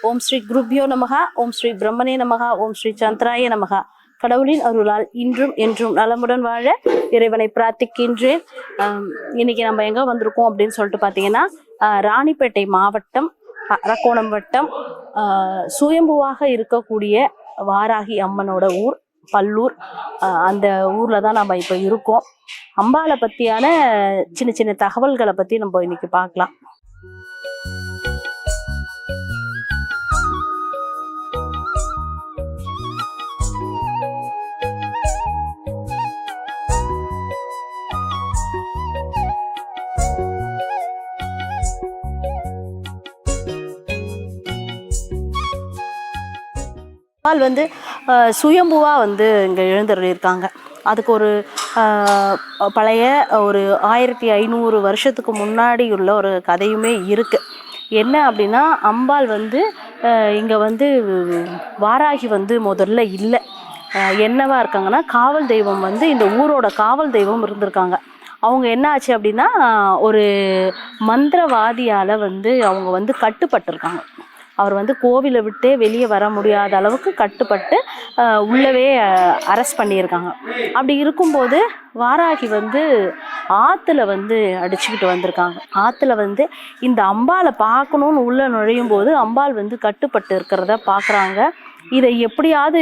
ஓம் ஸ்ரீ குருப்யோ நமகா ஓம் ஸ்ரீ பிரம்மனே நமகா ஓம் ஸ்ரீ சந்திராய நமகா கடவுளின் அருளால் இன்றும் என்றும் நலமுடன் வாழ இறைவனை பிரார்த்திக்கின்றேன். இன்னைக்கு நம்ம எங்க வந்திருக்கோம் அப்படின்னு சொல்லிட்டு பார்த்தீங்கன்னா ராணிப்பேட்டை மாவட்டம் அரக்கோணம் வட்டம் ஆஹ், சுயம்புவாக இருக்கக்கூடிய வாராகி அம்மனோட ஊர் பல்லூர். அந்த ஊர்ல தான் நம்ம இப்போ இருக்கோம். அம்பாவை பத்தியான சின்ன சின்ன தகவல்களை பத்தி நம்ம இன்னைக்கு பார்க்கலாம். அம்பாள் வந்து சுயம்புவாக சுயம்புவா வந்து இங்கே எழுந்தருளியிருக்காங்க அதுக்கு ஒரு பழைய ஒரு ஆயிரத்தி ஐநூறு வருஷத்துக்கு முன்னாடி உள்ள ஒரு கதையுமே இருக்குது என்ன அப்படின்னா அம்பாள் வந்து இங்கே வந்து வாராகி வந்து முதல்ல இல்லை. என்னவா இருக்காங்கன்னா காவல் தெய்வம் வந்து இந்த ஊரோட காவல் தெய்வம் இருந்திருக்காங்க. அவங்க என்ன ஆச்சு அப்படின்னா ஒரு மந்திரவாதியால் வந்து அவங்க வந்து கட்டுப்பட்டிருக்காங்க. அவர் வந்து கோவிலை விட்டே வெளியே வர முடியாத அளவுக்கு கட்டுப்பட்டு உள்ளவே அரெஸ்ட் பண்ணியிருக்காங்க. அப்படி இருக்கும்போது வாராகி வந்து ஆற்றுல வந்து அடிச்சுக்கிட்டு வந்திருக்காங்க. ஆற்றுல வந்து இந்த அம்பாளை பார்க்கணுன்னு உள்ளே நுழையும் போது அம்பாள் வந்து கட்டுப்பட்டு இருக்கிறத பார்க்குறாங்க. இதை எப்படியாவது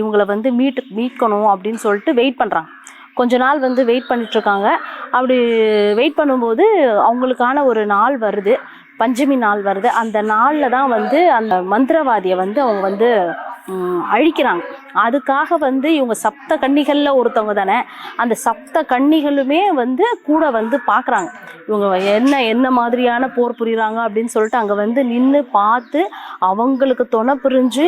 இவங்களை வந்து மீட்டு மீட்கணும் அப்படின்னு சொல்லிட்டு வெயிட் பண்ணுறாங்க கொஞ்ச நாள் வந்து வெயிட் பண்ணிட்டுருக்காங்க அப்படி வெயிட் பண்ணும்போது அவங்களுக்கான ஒரு நாள் வருது. பஞ்சமி நாள் வருது. அந்த நாளில் தான் வந்து அந்த மந்திரவாதியை வந்து அவங்க வந்து அழிக்கிறாங்க. அதுக்காக வந்து இவங்க சப்த கன்னிகளில் ஒருத்தவங்க தானே அந்த சப்த கன்னிகளுமே வந்து கூட வந்து பார்க்குறாங்க இவங்க என்ன என்ன மாதிரியான போர் புரியுறாங்க அப்படின்னு சொல்லிட்டு அங்கே வந்து நின்று பார்த்து அவங்களுக்கு துணை புரிஞ்சு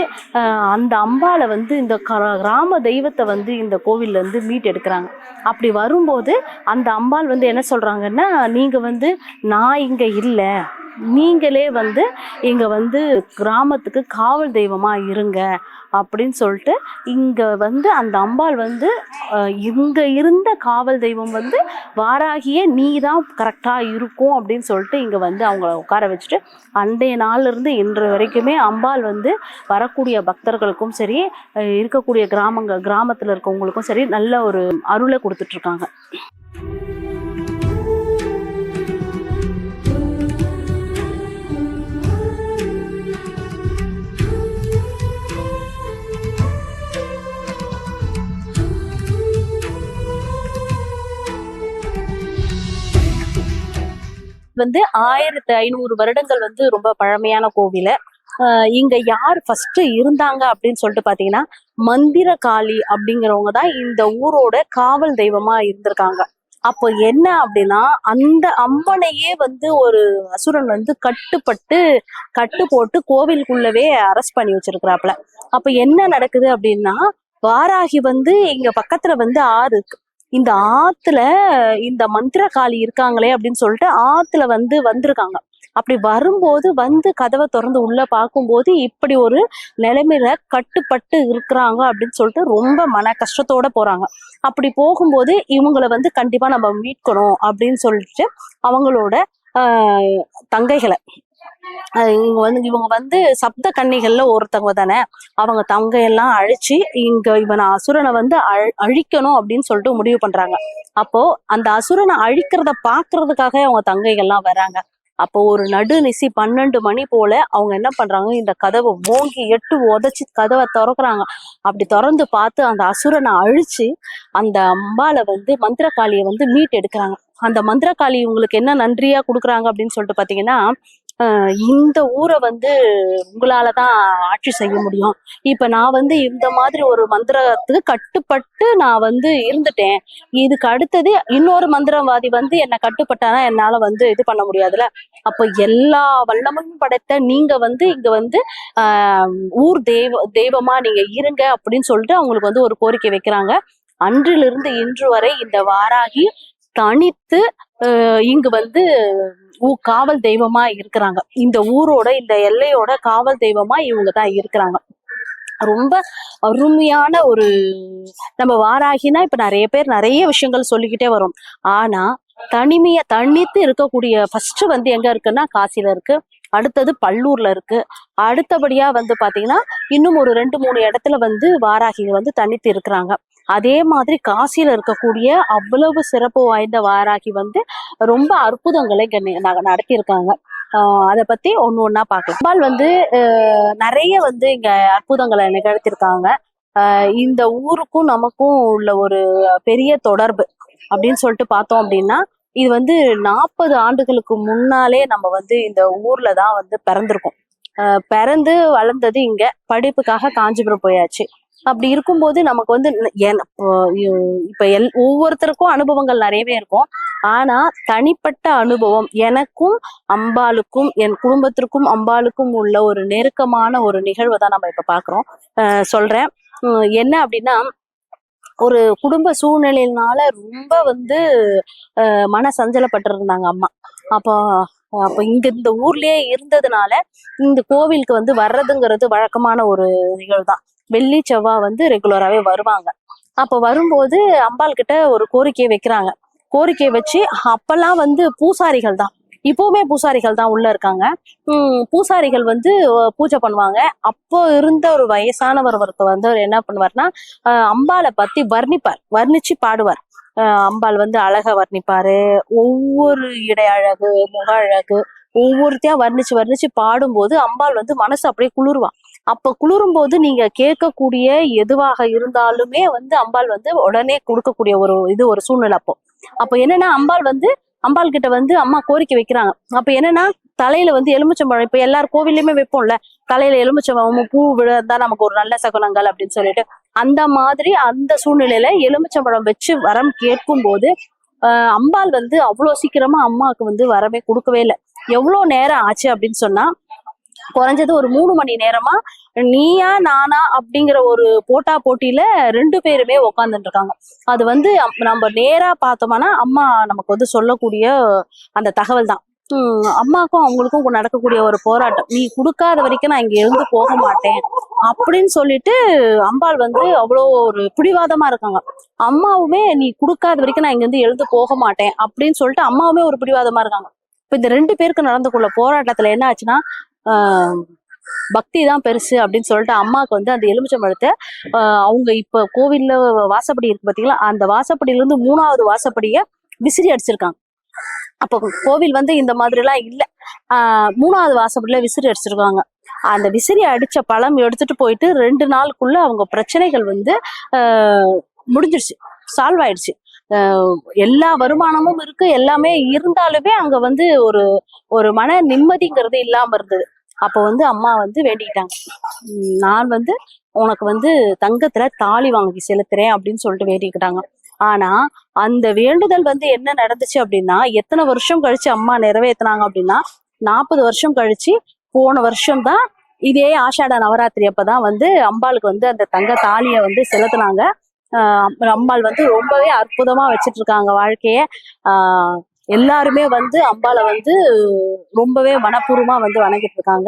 அந்த அம்பாளை வந்து இந்த கிராம தெய்வத்தை வந்து இந்த கோவிலேருந்து இருந்து மீட் எடுக்கிறாங்க. அப்படி வரும்போது அந்த அம்பாள் வந்து என்ன சொல்கிறாங்கன்னா நீங்கள் வந்து நான் இங்கே இல்லை நீங்களே வந்து இங்கே வந்து கிராமத்துக்கு காவல் தெய்வமாக இருங்க அப்படின்னு சொல்லிட்டு இங்கே வந்து அந்த அம்பாள் வந்து இங்கே இருந்த காவல் தெய்வம் வந்து வாராகியே நீ தான் கரெக்டாக இருக்கும் அப்படின்னு சொல்லிட்டு இங்கே வந்து அவங்கள உட்கார வச்சுட்டு அன்றைய நாள்லேருந்து இன்று வரைக்குமே அம்பாள் வந்து வரக்கூடிய பக்தர்களுக்கும் சரி இருக்கக்கூடிய கிராமங்கள் கிராமத்தில் இருக்கவங்களுக்கும் சரி நல்ல ஒரு அருளை கொடுத்துட்ருக்காங்க வந்து ஆயிரத்தி ஐநூறு வருடங்கள் வந்து ரொம்ப பழமையான கோவில. இங்க யார் ஃபர்ஸ்ட் இருந்தாங்க அப்படின்னு சொல்லிட்டு பாத்தீங்கன்னா மந்திர காளி அப்படிங்கிறவங்க தான் இந்த ஊரோட காவல் தெய்வமா இருந்திருக்காங்க. அப்போ என்ன அப்படின்னா அந்த அம்மனையே வந்து ஒரு அசுரன் வந்து கட்டுப்பட்டு கட்டு போட்டு கோவிலுக்குள்ளவே அரெஸ்ட் பண்ணி வச்சிருக்கிறாப்புல. அப்ப என்ன நடக்குது அப்படின்னா வாராகி வந்து இங்க பக்கத்துல வந்து ஆறு இருக்கு. இந்த ஆத்துல இந்த மந்திரகாளி இருக்காங்களே அப்படின்னு சொல்லிட்டு ஆத்துல வந்து வந்திருக்காங்க. அப்படி வரும்போது வந்து கதவை திறந்து உள்ள பார்க்கும்போது இப்படி ஒரு நிலைமையில கட்டுப்பட்டு இருக்கிறாங்க அப்படின்னு சொல்லிட்டு ரொம்ப மன கஷ்டத்தோட போறாங்க. அப்படி போகும்போது இவங்களை வந்து கண்டிப்பா நம்ம மீட்கணும் அப்படின்னு சொல்லிட்டு அவங்களோட ஆஹ், தங்கைகளை இவங்க வந்து இவங்க வந்து சப்த கன்னிகள்ல ஒருத்தவங்க தானே. அவங்க தங்கையெல்லாம் அழிச்சு இங்க இவனை அசுரனை வந்து அழிக்கணும் அப்படின்னு சொல்லிட்டு முடிவு பண்றாங்க. அப்போ அந்த அசுரனை அழிக்கிறத பாக்குறதுக்காக அவங்க தங்கைகள்லாம் வராங்க. அப்போ ஒரு நடுநிசி பன்னெண்டு மணி போல அவங்க என்ன பண்றாங்க இந்த கதவை ஓங்கி எட்டு உதைச்சு கதவை திறக்குறாங்க. அப்படி திறந்து பார்த்து அந்த அசுரனை அழிச்சு அந்த அம்பால வந்து மந்திரகாளியை வந்து மீட் எடுக்கிறாங்க அந்த மந்திரகாளி உங்களுக்கு என்ன நன்றியா கொடுக்குறாங்க அப்படின்னு சொல்லிட்டு பாத்தீங்கன்னா இந்த ஊரை வந்து உங்களால தான் ஆட்சி செய்ய முடியும். இப்ப நான் வந்து இந்த மாதிரி ஒரு மந்திரத்துக்கு கட்டுப்பட்டு நான் வந்து இருந்துட்டேன். இதுக்கு அடுத்தது இன்னொரு மந்திரவாதி வந்து என்னை கட்டுப்பட்டானா என்னால வந்து இது பண்ண முடியாதுல அப்ப எல்லா வல்லமும் படைத்த நீங்க வந்து இங்க வந்து ஊர் தெய்வ தெய்வமா நீங்க இருங்க அப்படின்னு சொல்லிட்டு அவங்களுக்கு வந்து ஒரு கோரிக்கை வைக்கிறாங்க. அன்றிலிருந்து இன்று வரை இந்த வாராகி தனித்து இங்கு வந்து ஊ- காவல் தெய்வமா இருக்கிறாங்க. இந்த ஊரோட இந்த எல்லையோட காவல் தெய்வமா இவங்க தான் இருக்கிறாங்க. ரொம்ப அருமையான ஒரு நம்ம வாராகினா இப்ப நிறைய பேர் நிறைய விஷயங்கள் சொல்லிக்கிட்டே வரும். ஆனா தனிமைய தனித்து இருக்கக்கூடிய ஃபர்ஸ்ட் வந்து எங்க இருக்குன்னா காசில இருக்கு. அடுத்தது பல்லூர்ல இருக்கு. அடுத்தபடியா வந்து பாத்தீங்கன்னா இன்னும் ஒரு ரெண்டு மூணு இடத்துல வந்து வாராகிகள் வந்து தனித்து இருக்கிறாங்க. அதே மாதிரி காசியில இருக்கக்கூடிய அவ்வளவு சிறப்பு வாய்ந்த வாராகி வந்து ரொம்ப அற்புதங்களை ந- நடத்தியிருக்காங்க. அதை பத்தி ஒன்னு ஒன்னா பார்க்கலாம் அம்பாள் வந்து நிறைய வந்து இங்க அற்புதங்களை நிகழ்த்தியிருக்காங்க. இந்த ஊருக்கும் நமக்கும் உள்ள ஒரு பெரிய தொடர்பு அப்படின்னு சொல்லிட்டு பார்த்தோம் அப்படின்னா இது வந்து நாற்பது ஆண்டுகளுக்கு முன்னாலே நம்ம வந்து இந்த ஊர்ல தான் வந்து பிறந்திருக்கோம். பிறந்து வளர்ந்தது இங்க படிப்புக்காக காஞ்சிபுரம் போயாச்சு. அப்படி இருக்கும்போது நமக்கு வந்து இப்போ இப்ப எல் ஒவ்வொருத்தருக்கும் அனுபவங்கள் நிறையவே இருக்கும். ஆனா தனிப்பட்ட அனுபவம் எனக்கும் அம்பாளுக்கும் என் குடும்பத்திற்கும் அம்பாளுக்கும் உள்ள ஒரு நெருக்கமான ஒரு நிகழ்வை தான் நம்ம இப்ப பாக்குறோம். ஆஹ் சொல்றேன். என்ன அப்படின்னா ஒரு குடும்ப சூழ்நிலையினால ரொம்ப வந்து அஹ், மன சஞ்சலப்பட்டிருந்தாங்க அம்மா. அப்போ அப்போ இங்க இந்த ஊர்லயே இருந்ததுனால இந்த கோவிலுக்கு வந்து வர்றதுங்கிறது வழக்கமான ஒரு நிகழ்வு தான். வெள்ளி செவ்வாய் வந்து ரெகுலராகவே வருவாங்க. அப்போ வரும்போது அம்பாள் கிட்ட ஒரு கோரிக்கையை வைக்கிறாங்க. கோரிக்கையை வச்சு அப்பெல்லாம் வந்து பூசாரிகள் தான். இப்போவுமே பூசாரிகள் தான் உள்ள இருக்காங்க. உம் பூசாரிகள் வந்து பூஜை பண்ணுவாங்க. அப்போ இருந்த ஒரு வயசானவர் ஒருத்தர் வந்து அவர் என்ன பண்ணுவார்னா அம்பாளை பத்தி வர்ணிப்பார். வர்ணிச்சு பாடுவார். அம்பாள் வந்து அழக வர்ணிப்பாரு. ஒவ்வொரு இடை அழகு முக அழகு ஒவ்வொருத்தையா வர்ணிச்சு வர்ணிச்சு பாடும்போது அம்பாள் வந்து மனசு அப்படியே குளிர்வான். அப்ப குளிரும் போது நீங்க கேட்கக்கூடிய எதுவாக இருந்தாலுமே வந்து அம்பாள் வந்து உடனே கொடுக்கக்கூடிய ஒரு இது ஒரு சூழ்நிலை அப்போ. அப்ப என்னன்னா அம்பாள் வந்து அம்பாள் கிட்ட வந்து அம்மா கோரிக்கை வைக்கிறாங்க. அப்ப என்னன்னா தலையில வந்து எலுமிச்சம்பழம் இப்ப எல்லார் கோவில்லையுமே வைப்போம்ல தலையில எலுமிச்சம்பழம் பூ விழுந்தா நமக்கு ஒரு நல்ல சகுனங்கள் அப்படின்னு சொல்லிட்டு அந்த மாதிரி அந்த சூழ்நிலையில எலுமிச்சம்பழம் வச்சு வரம் கேட்கும் போது அம்பாள் வந்து அவ்வளவு சீக்கிரமா அம்மாவுக்கு வந்து வரவே கொடுக்கவே இல்லை. எவ்வளவு நேரம் ஆச்சு அப்படின்னு சொன்னா குறைஞ்சது ஒரு மூணு மணி நேரமா நீயா நானா அப்படிங்கிற ஒரு போட்டா போட்டியில ரெண்டு பேருமே உக்காந்துட்டு இருக்காங்க. அது வந்து நம்ம நேரா பார்த்தோம்னா அம்மா நமக்கு வந்து சொல்லக்கூடிய அந்த தகவல் தான். உம் அம்மாக்கும் அவங்களுக்கும் நடக்கக்கூடிய ஒரு போராட்டம். நீ கொடுக்காத வரைக்கும் நான் இங்க இருந்து போக மாட்டேன் அப்படின்னு சொல்லிட்டு அம்பாள் வந்து அவ்வளோ ஒரு பிடிவாதமா இருக்காங்க. அம்மாவுமே நீ கொடுக்காத வரைக்கும் நான் இங்க இருந்து எழுந்து போக மாட்டேன் அப்படின்னு சொல்லிட்டு அம்மாவுமே ஒரு பிடிவாதமா இருக்காங்க. இப்ப இந்த ரெண்டு பேருக்கு நடந்துக்குள்ள போராட்டத்துல என்ன ஆச்சுன்னா பக்தி தான் பெருசு அப்படின்னு சொல்லிட்டு அம்மாவுக்கு வந்து அந்த எலுமிச்சம்பழத்தை ஆஹ் அவங்க இப்ப கோவில்ல வாசப்படி இருக்கு பாத்தீங்களா? அந்த வாசப்படியில இருந்து மூணாவது வாசப்படிய விசிறி அடிச்சிருக்காங்க. அப்போ கோவில் வந்து இந்த மாதிரி எல்லாம் இல்ல. ஆஹ் மூணாவது வாசப்படியில விசிறி அடிச்சிருக்காங்க. அந்த விசிறி அடிச்ச பழம் எடுத்துட்டு போயிட்டு ரெண்டு நாளுக்குள்ள அவங்க பிரச்சனைகள் வந்து ஆஹ் முடிஞ்சிருச்சு சால்வ் ஆயிடுச்சு. எல்லா வருமானமும் இருக்கு. எல்லாமே இருந்தாலுமே அங்க வந்து ஒரு ஒரு மன நிம்மதிங்கிறது இல்லாம இருந்தது. அப்போ வந்து அம்மா வந்து வேண்டிக்கிட்டாங்க. நான் வந்து உனக்கு வந்து தங்கத்துல தாலி வாங்கி செலுத்துறேன் அப்படின்னு சொல்லிட்டு வேண்டிக்கிட்டாங்க. ஆனா அந்த வேண்டுதல் வந்து என்ன நடந்துச்சு அப்படின்னா எத்தனை வருஷம் கழிச்சு அம்மா நிறைவேத்துனாங்க அப்படின்னா நாற்பது வருஷம் கழிச்சு போன வருஷம் தான் இதே ஆஷாட நவராத்திரி அப்பதான் வந்து அம்பாளுக்கு வந்து அந்த தங்க தாலியை வந்து செலுத்துனாங்க. ஆஹ் அம்பாள் வந்து ரொம்பவே அற்புதமா வச்சிட்டு இருக்காங்க வாழ்க்கைய. ஆஹ் எல்லாருமே வந்து அம்பால வந்து ரொம்பவே மனப்பூர்வமா வந்து வணங்கிட்டு இருக்காங்க.